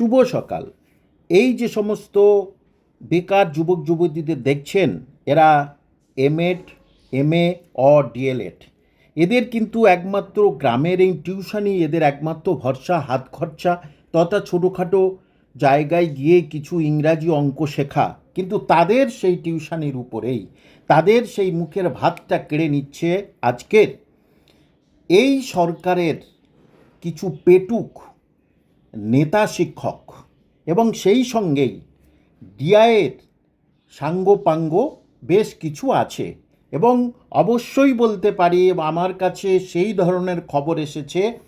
শুভ সকাল। এই যে সমস্ত বেকার যুবক যুবতীদের দেখছেন, এরা এমএড এমএ অ ডিএলএড এদের কিন্তু একমাত্র গ্রামের এই টিউশনই এদের একমাত্র ভরসা, হাত খরচা, তথা ছোটোখাটো জায়গায় গিয়ে কিছু ইংরাজি অঙ্ক শেখা। কিন্তু তাদের সেই টিউশনির উপরেই, তাদের সেই মুখের ভাতটা কেড়ে নিচ্ছে আজকের। এই সরকারের কিছু পেটুক নেতা শিক্ষক এবং সেই সঙ্গেই ডিআইয়ের সাঙ্গপাঙ্গ বেশ কিছু আছে এবং অবশ্যই বলতে পারি আমার কাছে সেই ধরনের খবর এসেছে,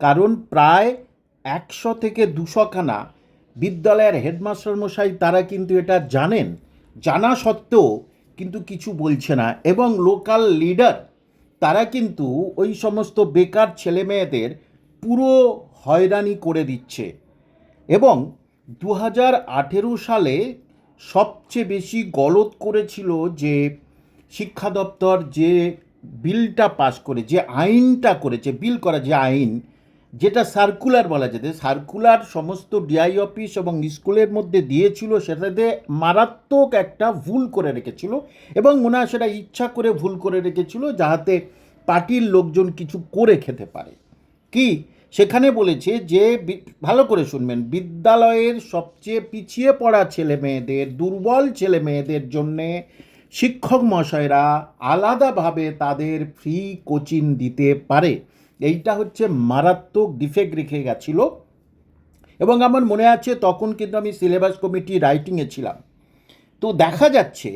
কারণ প্রায় একশো থেকে দুশোখানা বিদ্যালয়ের হেডমাস্টার মশাই তারা কিন্তু এটা জানেন। জানা সত্ত্বেও কিন্তু কিছু বলছে না এবং লোকাল লিডার তারা কিন্তু ওই সমস্ত বেকার ছেলে মেয়েদের পুরো হয়রানি করে দিচ্ছে। এবং দু হাজার আঠেরো সালে সবচেয়ে বেশি গলত করেছিল যে শিক্ষা দপ্তর যে বিলটা পাস করে, যে আইনটা করেছে, বিল করা যে আইন, যেটা সার্কুলার বলা যেতে, সার্কুলার সমস্ত ডিআই অফিস এবং স্কুলের মধ্যে দিয়েছিল, সেটাতে মারাত্মক একটা ভুল করে রেখেছিল এবং মনে হয় সেটা ইচ্ছা করে ভুল করে রেখেছিল যাহাতে পার্টির লোকজন কিছু করে খেতে পারে। কি? সেখানে বলেছে যে ভালো করে শুনবেন, বিদ্যালয়ের সবচেয়ে পিছিয়ে পড়া ছেলে মেয়েদের, দুর্বল ছেলে মেয়েদের জন্যে শিক্ষক মশাইরা আলাদাভাবে তাদের ফ্রি কোচিং দিতে পারে। এইটা হচ্ছে মারাত্মক ডিফেক্ট রেখে গেছিল। এবং আমার মনে আছে তখন কিন্তু আমি সিলেবাস কমিটি রাইটিংয়ে ছিলাম। তো দেখা যাচ্ছে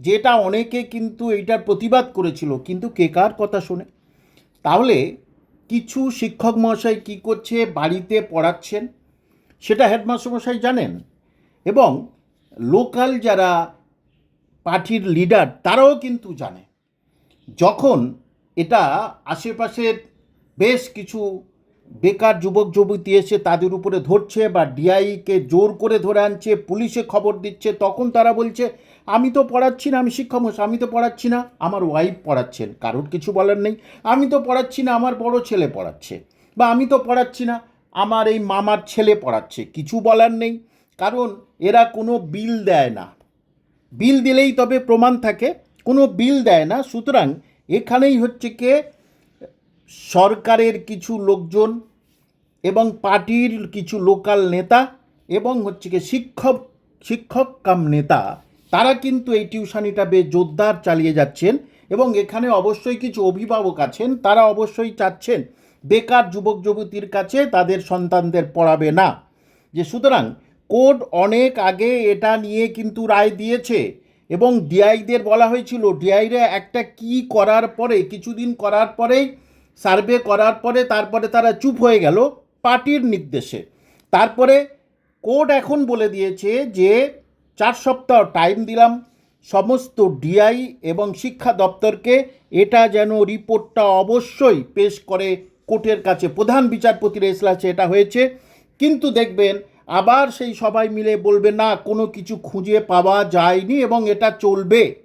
যেটা অনেকে কিন্তু এইটার প্রতিবাদ করেছিল, কিন্তু কে কার কথা শোনে? তাহলে কিছু শিক্ষক মহাশয় কি করছে, বাড়িতে পড়াচ্ছেন, সেটা হেডমাস্টার মশাই জানেন। এবং লোকাল যারা পার্টির লিডার, তারাও কিন্তু জানে। যখন এটা আশেপাশের বেশ কিছু বেকার যুবক যুবতী এসে তাদের উপরে ধরছে বা ডিআইকে জোর করে ধরে আনছে, পুলিশে খবর দিচ্ছে, তখন তারা বলছে, আমি তো পড়াচ্ছি না, আমি শিক্ষামশাই আমি তো পড়াচ্ছি না, আমার ওয়াইফ পড়াচ্ছেন, কারোর কিছু বলার নেই, আমি তো পড়াচ্ছি না, আমার বড় ছেলে পড়াচ্ছে, বা আমি তো পড়াচ্ছি না, আমার এই মামার ছেলে পড়াচ্ছে, কিছু বলার নেই, কারণ এরা কোনো বিল দেয় না, বিল দিলেই তবে প্রমাণ থাকে, কোনো বিল দেয় না, সুতরাং এখানেই হচ্ছে কে সরকারের কিছু লোকজন এবং পার্টির কিছু লোকাল নেতা এবং হচ্ছে কি শিক্ষক শিক্ষক কাম নেতা, তারা কিন্তু এই টিউশনিটা বেশ জোরদার চালিয়ে যাচ্ছেন এবং এখানে অবশ্যই কিছু অভিভাবক আছেন, তারা অবশ্যই চাচ্ছেন, বেকার যুবক যুবতীর কাছে তাদের সন্তানদের পড়াবে না। যে সুতরাং কোর্ট অনেক আগে এটা নিয়ে কিন্তু রায় দিয়েছে এবং ডিআইদের বলা হয়েছিল, ডিআইরা একটা কি করার পরে, কিছুদিন করার পরেই সার্ভে করার পরে তারপরে তারা চুপ হয়ে গেল পার্টির নির্দেশে। তারপরে কোর্ট এখন বলে দিয়েছে যে চার সপ্তাহ টাইম দিলাম, সমস্ত ডিআই এবং শিক্ষা দপ্তরকে এটা যেন রিপোর্টটা অবশ্যই পেশ করে কোর্টের কাছে। প্রধান বিচারপতির এসলাসে এটা হয়েছে। কিন্তু দেখবেন, আবার সেই সবাই মিলে বলবে, না, কোনো কিছু খুঁজে পাওয়া যায়নি এবং এটা চলবে।